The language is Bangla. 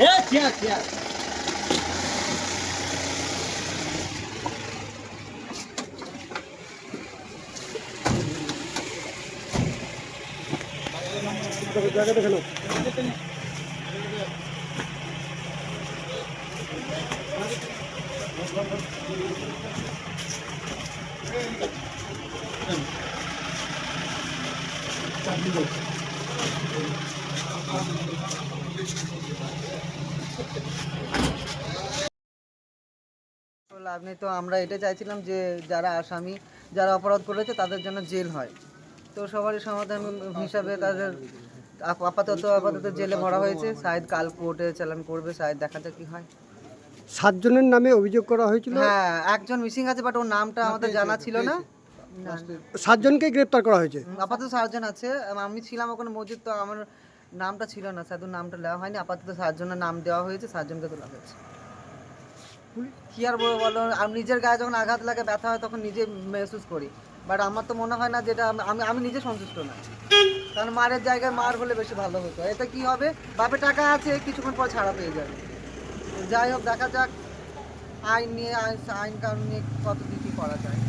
এ চেয়ার চেয়ার লাভ নেই তো আমরা এটা চাইছিলাম যে যারা আসামি যারা অপরাধ করেছে তাদের জন্য জেল হয়। তো সবারই সমাধান হিসাবে তাদের আপাতত আপাতত জেলে ভরা হয়েছে। শায়দ কাল কোর্টে চালান করবে শায়দ দেখা যাক কি হয়। সাতজনের নামে অভিযোগ করা হয়েছিল? হ্যাঁ একজন মিসিং আছে বাট ওর নামটা আমাদের জানা ছিল না, সাতজনকে গ্রেপ্তার করা হয়েছে? আপাতত সাতজন আছে। আমি ছিলাম ওখানে মসজিদ তো আমার নামটা ছিল না সাধু নামটা দেওয়া হয়নি। আপাতত সাতজনের নাম দেওয়া হয়েছে সাতজনকে তোলা হয়েছে। কি আর বলব বলো? আমি নিজের গায়ে যখন আঘাত লাগে ব্যথা হয় তখন নিজে মেহসুস করি। বাট আমার তো মনে হয় না যেটা আমি- আমি নিজে সন্তুষ্ট না। কারণ মারের জায়গায় মার হলে বেশি ভালো হতো। এতে কি হবে? বাপে টাকা আছে কিছুক্ষণ পর ছাড়া পেয়ে যাবে। যাই হোক দেখা যাক আইন নিয়ে আইন আইন কানুন নিয়ে কত কী করা যায়।